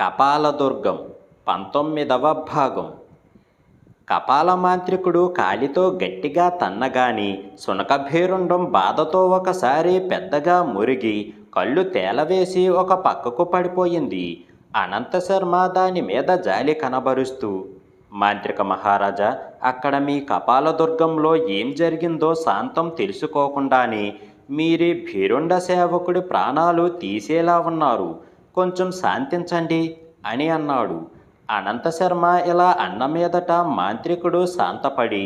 కపాలదుర్గం పంతొమ్మిదవ భాగం. కపాల మాంత్రికుడు కాలితో గట్టిగా తన్నగాని సునకభేరుండం బాధతో ఒకసారి పెద్దగా మురిగి కళ్ళు తేలవేసి ఒక పక్కకు పడిపోయింది. అనంత శర్మ దాని మీద జాలి కనబరుస్తూ మాంత్రిక మహారాజా అక్కడ మీ కపాలదుర్గంలో ఏం జరిగిందో శాంతం తెలుసుకోకుండానే మీరే భీరుండ సేవకుడి ప్రాణాలు తీసేలా ఉన్నారు. కొంచెం శాంతించండి అని అన్నాడు. అనంత శర్మ ఇలా అన్న మీదట మాంత్రికుడు శాంతపడి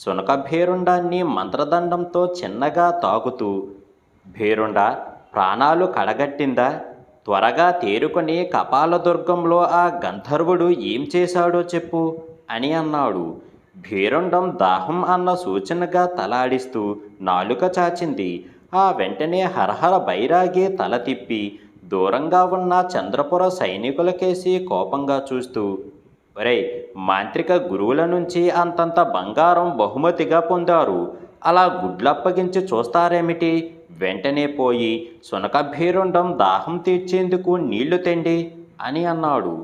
శునక భేరుండాన్ని మంత్రదండంతో చిన్నగా తాకుతూ భేరుండ ప్రాణాలు కడగట్టిందా? త్వరగా తేరుకొని కపాలదుర్గంలో ఆ గంధర్వుడు ఏం చేశాడో చెప్పు అని అన్నాడు. భీరుండం దాహం అన్న సూచనగా తలాడిస్తూ నాలుక చాచింది. ఆ వెంటనే హరహర బైరాగే తల తిప్పి దూరంగా ఉన్న చంద్రపుర సైనికులకేసి కోపంగా చూస్తూ ఒరే మాంత్రిక గురువుల నుంచి అంతంత బంగారం బహుమతిగా పొందారు. అలా గుడ్లప్పగించి చూస్తారేమిటి? వెంటనే పోయి సునకభీరుండం దాహం తీర్చేందుకు నీళ్ళు తెండి అని అన్నాడు.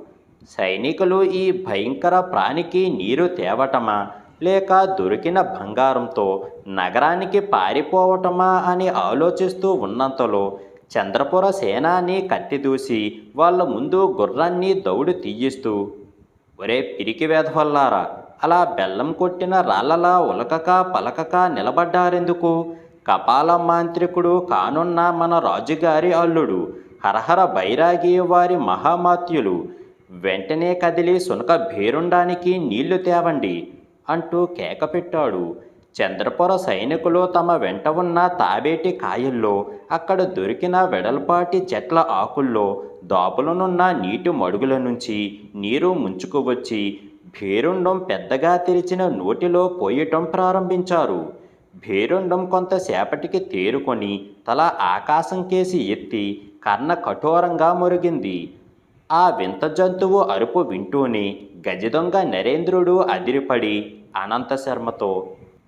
సైనికులు ఈ భయంకర ప్రాణికి నీరు తేవటమా? లేక దొరికిన బంగారంతో నగరానికి పారిపోవటమా అని ఆలోచిస్తూ ఉన్నంతలో చంద్రపుర సేనాని కత్తిదూసి వాళ్ళ ముందు గుర్రాన్ని దౌడు తీయిస్తూ ఒరే పిరికి వేధవల్లారా అలా బెల్లం కొట్టిన రాళ్ళలా ఉలకక పలకక నిలబడ్డారెందుకు? కపాల మాంత్రికుడు కానున్న మన రాజుగారి అల్లుడు హరహర బైరాగి వారి మహామాత్యులు వెంటనే కదిలి సునక భేరుండానికి నీళ్ళు తేవండి అంటూ కేక పెట్టాడు. చంద్రపుర సైనికులు తమ వెంట ఉన్న తాబేటి కాయల్లో అక్కడ దొరికిన వెడల్పాటి చెట్ల ఆకుల్లో దాపులనున్న నీటి మడుగుల నుంచి నీరు ముంచుకువచ్చి భేరుండం పెద్దగా తెరిచిన నోటిలో పోయటం ప్రారంభించారు. భేరుండం కొంతసేపటికి తేరుకొని తల ఆకాశం కేసి ఎత్తి కర్ణ కఠోరంగా మురిగింది. ఆ వింత జంతువు అరుపు వింటూనే గజదొంగ నరేంద్రుడు అదిరిపడి అనంత శర్మతో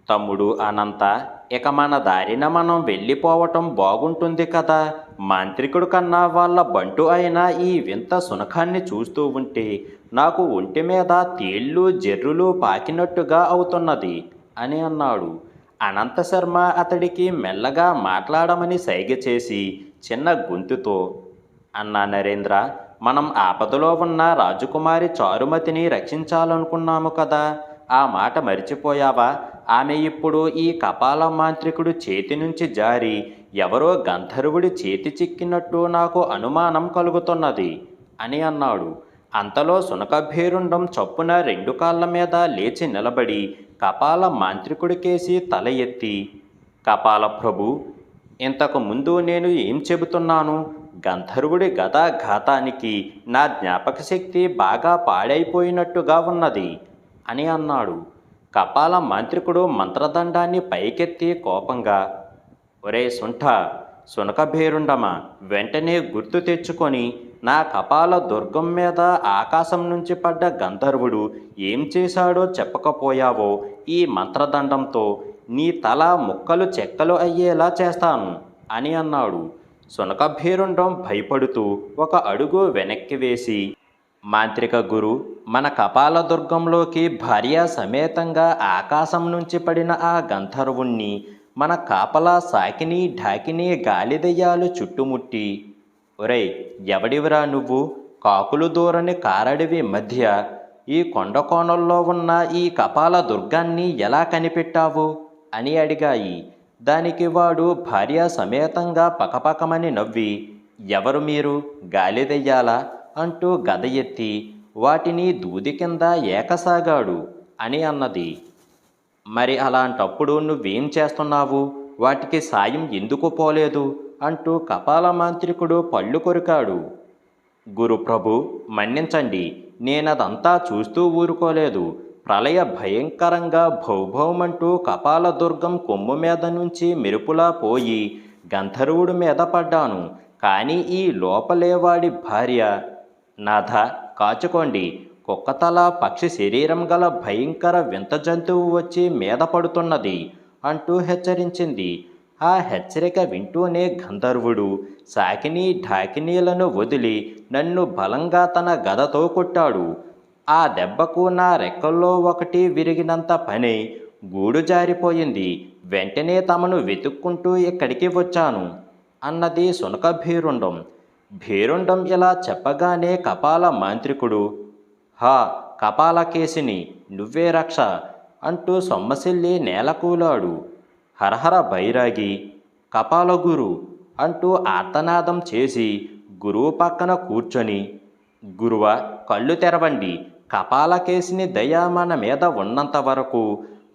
తమ్ముడు అనంత ఇక మన దారిన మనం వెళ్ళిపోవటం బాగుంటుంది కదా. మాంత్రికుడు కన్నా వాళ్ళ బంటు అయిన ఈ వింత సునఖాన్ని చూస్తూ ఉంటే నాకు ఒంటి మీద తేళ్ళు జర్రులు పాకినట్టుగా అవుతున్నది అని అన్నాడు. అనంత శర్మ అతడికి మెల్లగా మాట్లాడమని సైగ చేసి చిన్న గొంతుతో అన్నా నరేంద్ర మనం ఆపదలో ఉన్న రాజకుమారి చారుమతిని రక్షించాలనుకున్నాము కదా. ఆ మాట మరిచిపోయావా? ఆమె ఇప్పుడు ఈ కపాల మాంత్రికుడు చేతి నుంచి జారి ఎవరో గంధర్వుడి చేతి చిక్కినట్టు నాకు అనుమానం కలుగుతున్నది అని అన్నాడు. అంతలో సునకభేరుండం చొప్పున రెండు కాళ్ళ మీద లేచి నిలబడి కపాల మాంత్రికుడికేసి తల ఎత్తి కపాల ప్రభు ఇంతకు ముందు నేను ఏం చెబుతున్నాను? గంధర్వుడి గతాఘాతానికి నా జ్ఞాపక శక్తి బాగా పాడైపోయినట్టుగా ఉన్నది. అని అన్నాడు. కపాల మాంత్రికుడు మంత్రదండాన్ని పైకెత్తి కోపంగా ఒరే సుంఠ సునకభేరుండమా వెంటనే గుర్తు తెచ్చుకొని నా కపాల దుర్గం మీద ఆకాశం నుంచి పడ్డ గంధర్వుడు ఏం చేశాడో చెప్పకపోయావో ఈ మంత్రదండంతో నీ తల ముక్కలు చెక్కలు అయ్యేలా చేస్తాను అని అన్నాడు. సునకభేరుండం భయపడుతూ ఒక అడుగు వెనక్కి వేసి మాంత్రిక గురు మన కపాల దుర్గంలోకి భార్య సమేతంగా ఆకాశం నుంచి పడిన ఆ గంధర్వుణ్ణి మన కాపలా సాకిని ఢాకిని గాలిదయ్యాలు చుట్టుముట్టి. ఒరేయ్ ఎవడివిరా నువ్వు? కాకులు దూరని కారడివి మధ్య. ఈ కొండ కోణంలో ఉన్న ఈ కపాల దుర్గాన్ని ఎలా కనిపెట్టావు? అని అడిగాయి. దానికి వాడు భార్య సమేతంగా పకపకమని నవ్వి ఎవరు మీరు? గాలిదెయ్యాలా? అంటూ గద ఎత్తి వాటిని దూది కింద ఏకసాగాడు అని అన్నది. మరి అలాంటప్పుడు నువ్వేం చేస్తున్నావు? వాటికి సాయం ఎందుకు పోలేదు? అంటూ కపాల మాంత్రికుడు పళ్ళు కొరికాడు. గురుప్రభు మన్నించండి. నేనదంతా చూస్తూ ఊరుకోలేదు. ప్రళయ భయంకరంగా భౌభౌమంటూ కపాలదుర్గం కొమ్ము మీద నుంచి మెరుపులా పోయి గంధర్వుడి మీద పడ్డాను. కానీ ఈ లోపలేవాడి భార్య నాథ కాచుకోండి. కుక్కతల పక్షి శరీరం గల భయంకర వింత జంతువు వచ్చి మీద పడుతున్నది అంటూ హెచ్చరించింది. ఆ హెచ్చరిక వింటూనే గంధర్వుడు సాకిని ఢాకినీలను వదిలి నన్ను బలంగా తన గదతో కొట్టాడు. ఆ దెబ్బకు నా రెక్కల్లో ఒకటి విరిగినంత పని గూడు జారిపోయింది. వెంటనే తమను వెతుక్కుంటూ ఇక్కడికి వచ్చాను అన్నది సునకభీరుండం భీరుండం ఇలా చెప్పగానే కపాల మాంత్రికుడు హా కపాలకేసిని నువ్వే రక్ష అంటూ సొమ్మసిల్లి నేలకూలాడు. హరహర బైరాగి కపాలగురు అంటూ ఆర్తనాదం చేసి గురువు పక్కన కూర్చొని గురువ కళ్ళు తెరవండి. కపాలకేసిని దయ మన మీద ఉన్నంత వరకు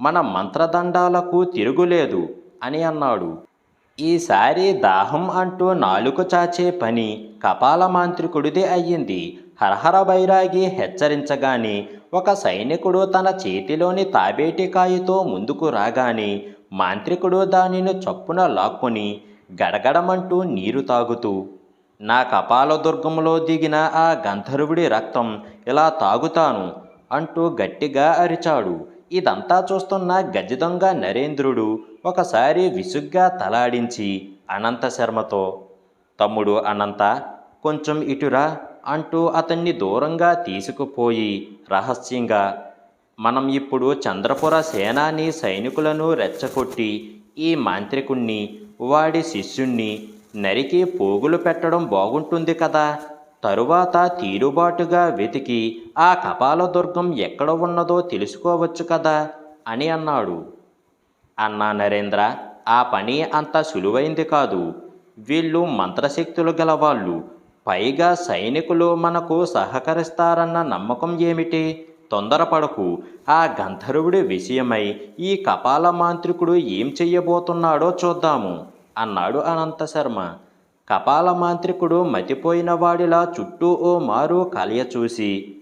మన మంత్రదండాలకు తిరుగులేదు అని అన్నాడు. ఈసారి దాహం అంటూ నాలుక చాచే పని కపాల మాంత్రికుడిదే అయ్యింది. హరహర బైరాగి హెచ్చరించగానే ఒక సైనికుడు తన చేతిలోని తాబేటికాయతో ముందుకు రాగానే మాంత్రికుడు దానిని చప్పున లాక్కుని గడగడమంటూ నీరు తాగుతూ నా కపాల దుర్గంలో దిగిన ఆ గంధర్వుడి రక్తం ఇలా తాగుతాను అంటూ గట్టిగా అరిచాడు. ఇదంతా చూస్తున్న గజదొంగ నరేంద్రుడు ఒకసారి విసుగ్గా తలాడించి అనంత శర్మతో తమ్ముడు అనంత కొంచెం ఇటురా అంటూ అతన్ని దూరంగా తీసుకుపోయి రహస్యంగా మనం ఇప్పుడు చంద్రపుర సేనాని సైనికులను రెచ్చగొట్టి ఈ మాంత్రికుణ్ణి వాడి శిష్యుణ్ణి నరికి పోగులు పెట్టడం బాగుంటుంది కదా. తరువాత తీరుబాటుగా వెతికి ఆ కపాలదుర్గం ఎక్కడ ఉన్నదో తెలుసుకోవచ్చు కదా అని అన్నాడు. అన్నా నరేంద్ర ఆ పని అంత సులువైంది కాదు. వీళ్ళు మంత్రశక్తులు గలవాళ్ళు. పైగా సైనికులు మనకు సహకరిస్తారన్న నమ్మకం ఏమిటి? తొందరపడకు. ఆ గంధర్వుడి విషయమై ఈ కపాల మాంత్రికుడు ఏం చెయ్యబోతున్నాడో చూద్దాము అన్నాడు అనంత శర్మ. కపాల మాంత్రికుడు మతిపోయిన వాడిలా చుట్టూ ఓ మారు కలయ చూసి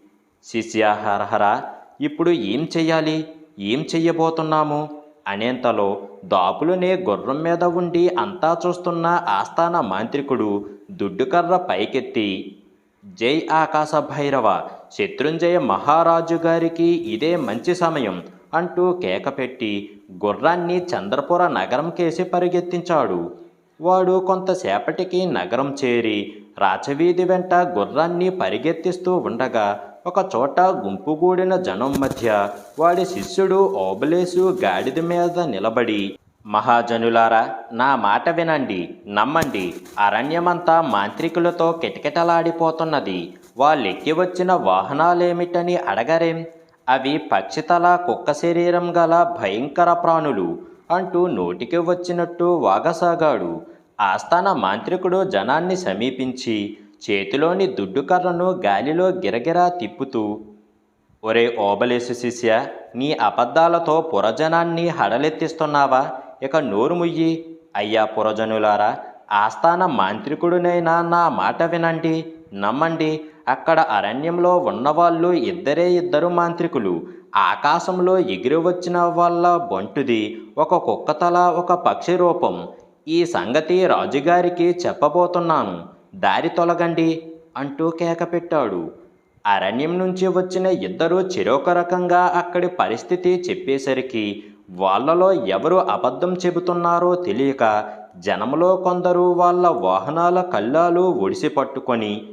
శిష్య హరహర ఇప్పుడు ఏం చెయ్యాలి? ఏం చెయ్యబోతున్నాము? అనేంతలో దాపులునే గుర్రం మీద ఉండి అంతా చూస్తున్న ఆస్థాన మాంత్రికుడు దుడ్డుకర్ర పైకెత్తి జై ఆకాశ భైరవ శత్రుంజయ మహారాజు గారికి ఇదే మంచి సమయం అంటూ కేకపెట్టి గుర్రాన్ని చంద్రపుర నగరం కేసి పరిగెత్తించాడు. వాడు కొంతసేపటికి నగరం చేరి రాచవీధి వెంట గుర్రాన్ని పరిగెత్తిస్తూ ఉండగా ఒక చోట గుంపుగూడిన జనం మధ్య వాడి శిష్యుడు ఓబలేసు గాడిద మీద నిలబడి మహాజనులారా నా మాట వినండి నమ్మండి. అరణ్యమంతా మాంత్రికులతో కిటకిటలాడిపోతున్నది. వాళ్ళెక్కి వచ్చిన వాహనాలేమిటని అడగరేం? అవి పక్షితల కుక్క శరీరం గల భయంకర ప్రాణులు అంటూ నోటికి వచ్చినట్టు వాగసాగాడు. ఆస్థాన మాంత్రికుడు జనాన్ని సమీపించి చేతిలోని దుడ్డుకర్రను గాలిలో గిరగిరా తిప్పుతూ ఒరే ఓబలేసు శిష్య నీ అబద్ధాలతో పురజనాన్ని హడలెత్తిస్తున్నావా? ఇక నోరు ముయ్యి. అయ్యా పురజనులారా ఆస్థాన మాంత్రికుడునైనా నా మాట వినండి నమ్మండి. అక్కడ అరణ్యంలో ఉన్నవాళ్ళు ఇద్దరే ఇద్దరు మాంత్రికులు. ఆకాశంలో ఎగిరి వచ్చిన వాళ్ళ బొంటుది ఒక కుక్కతల ఒక పక్షి రూపం. ఈ సంగతి రాజుగారికి చెప్పబోతున్నాను. దారి తొలగండి అంటూ కేక పెట్టాడు. అరణ్యం నుంచి వచ్చిన ఇద్దరు చెరొక రకంగా అక్కడి పరిస్థితి చెప్పేసరికి వాళ్ళలో ఎవరు అబద్ధం చెబుతున్నారో తెలియక జనంలో కొందరు వాళ్ళ వాహనాల కళ్ళాలు ఒడిసి పట్టుకొని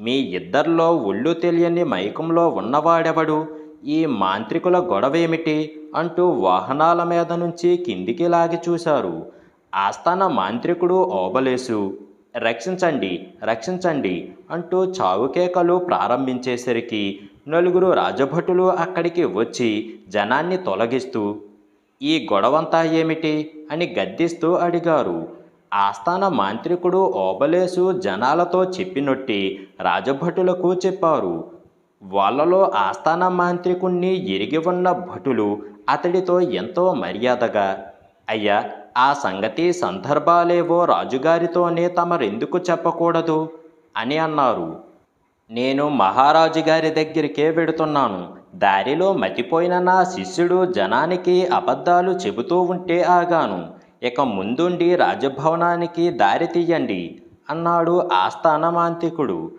మీ ఇద్దరిలో ఒళ్ళు తెలియని మైకంలో ఉన్నవాడెవడు? ఈ మాంత్రికుల గొడవేమిటి? అంటూ వాహనాల మీద నుంచి కిందికి లాగి చూశారు. ఆస్థాన మాంత్రికుడు ఓబలేసు రక్షించండి రక్షించండి అంటూ చావుకేకలు ప్రారంభించేసరికి నలుగురు రాజభటులు అక్కడికి వచ్చి జనాన్ని తొలగిస్తూ ఈ గొడవంతా ఏమిటి? అని గద్దిస్తూ అడిగారు. ఆస్థాన మాంత్రికుడు ఓబలేసు జనాలతో చెప్పినట్టి రాజభటులకు చెప్పారు వాళ్ళలో ఆస్థాన మాంత్రికుణ్ణి ఎరిగి ఉన్న భటులు అతడితో ఎంతో మర్యాదగా అయ్యా ఆ సంగతి సందర్భాలేవో రాజుగారితోనే తమరెందుకు చెప్పకూడదు? అని అన్నారు. నేను మహారాజు గారి దగ్గరికే వెడుతున్నాను. దారిలో మతిపోయిన నా శిష్యుడు జనానికి అబద్ధాలు చెబుతూ ఉంటే ఆగాను. ఇక ముందుండి రాజభవనానికి దారి తీయండి అన్నాడు ఆస్థాన మాంత్రికుడు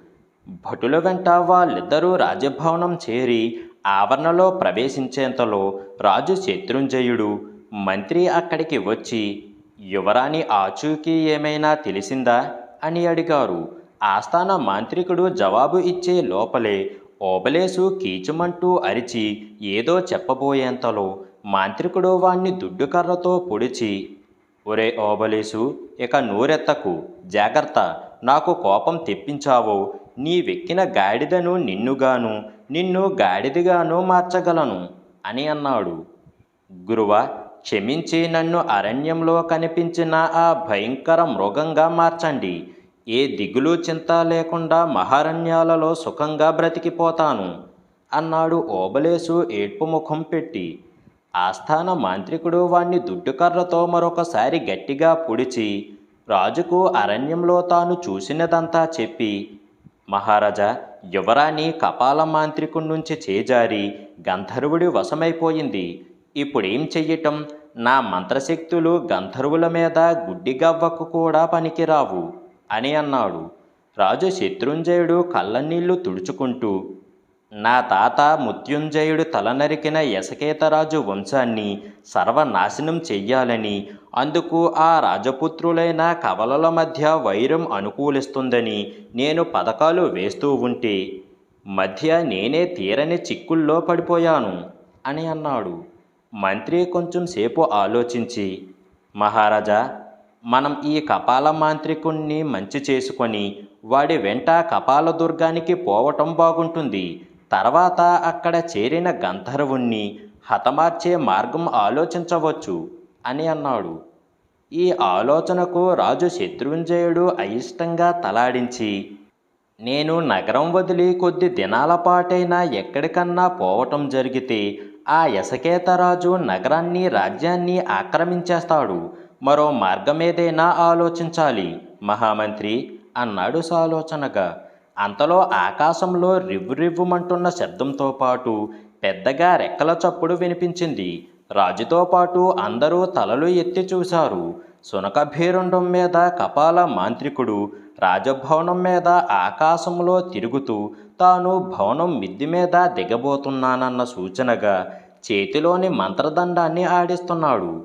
భటుల వెంట వాళ్ళిద్దరూ రాజభవనం చేరి ఆవరణలో ప్రవేశించేంతలో రాజు శత్రుంజయుడు మంత్రి అక్కడికి వచ్చి యువరాణి ఆచూకీ ఏమైనా తెలిసిందా? అని అడిగారు. ఆస్థాన మాంత్రికుడు జవాబు ఇచ్చే లోపలే ఓబలేసు కీచుమంటూ అరిచి ఏదో చెప్పబోయేంతలో. మాంత్రికుడు వాణ్ణి దుడ్డుకర్రతో పొడిచి ఒరే ఓబలేసు ఇక నూరెత్తకు. జాగ్రత్త. నాకు కోపం తెప్పించావో. నీవెక్కిన గాడిదను నిన్నుగాను నిన్ను గాడిదిగాను మార్చగలను అని అన్నాడు. గురువా క్షమించి నన్ను అరణ్యంలో కనిపించిన ఆ భయంకర మృగంగా మార్చండి. ఏ దిగులు చింత లేకుండా మహారణ్యాలలో సుఖంగా బ్రతికిపోతాను అన్నాడు ఓబలేసు ఏడ్పు ముఖం పెట్టి. ఆస్థాన మాంత్రికుడు వాణ్ణి దుడ్డుకర్రతో మరొకసారి గట్టిగా పొడిచి రాజుకు అరణ్యంలో తాను చూసినదంతా చెప్పి మహారాజా యువరాణి కపాల మాంత్రికుడి నుంచి చేజారి గంధర్వుడి వశమైపోయింది. ఇప్పుడేం చెయ్యటం? నా మంత్రశక్తులు గంధర్వుల మీద గుడ్డిగవ్వకు కూడా పనికిరావు అని అన్నాడు. రాజు శత్రుంజయుడు కళ్ళనీళ్ళు తుడుచుకుంటూ నా తాత మృత్యుంజయుడు తలనరికిన యశకేతరాజు వంశాన్ని సర్వనాశనం చెయ్యాలని అందుకు ఆ రాజపుత్రులైన కవలల మధ్య వైరం అనుకూలిస్తుందని నేను పథకాలు వేస్తూ ఉంటే మధ్య నేనే తీరని చిక్కుల్లో పడిపోయాను అని అన్నాడు. మంత్రి కొంచెం సేపు ఆలోచించి మహారాజా మనం ఈ కపాల మాంత్రికుణ్ణి మంచి చేసుకొని వాడి వెంట కపాల దుర్గానికి పోవటం బాగుంటుంది. తర్వాత అక్కడ చేరిన గంధర్వుణ్ణి హతమార్చే మార్గం ఆలోచించవచ్చు అని అన్నాడు. ఈ ఆలోచనకు రాజు శత్రుంజయుడు అయిష్టంగా తలాడించి నేను నగరం వదిలి కొద్ది దినాల పాటైనా ఎక్కడికన్నా పోవటం జరిగితే ఆ యశకేతరాజు నగరాన్ని రాజ్యాన్ని ఆక్రమించేస్తాడు. మరో మార్గమేదైనా ఆలోచించాలి. మహామంత్రి అన్నాడు సాలోచనగా. అంతలో ఆకాశంలో రివ్వురివ్వుమంటున్న శబ్దంతో పాటు పెద్దగా రెక్కల చప్పుడు వినిపించింది. రాజుతో పాటు అందరూ తలలు ఎత్తి చూశారు. సునకభీరుండం మీద కపాల మాంత్రికుడు రాజభవనం మీద ఆకాశంలో తిరుగుతూ తాను భవనం మిద్ది మీద దిగబోతున్నానన్న సూచనగా చేతిలోని మంత్రదండాన్ని ఆడిస్తున్నాడు.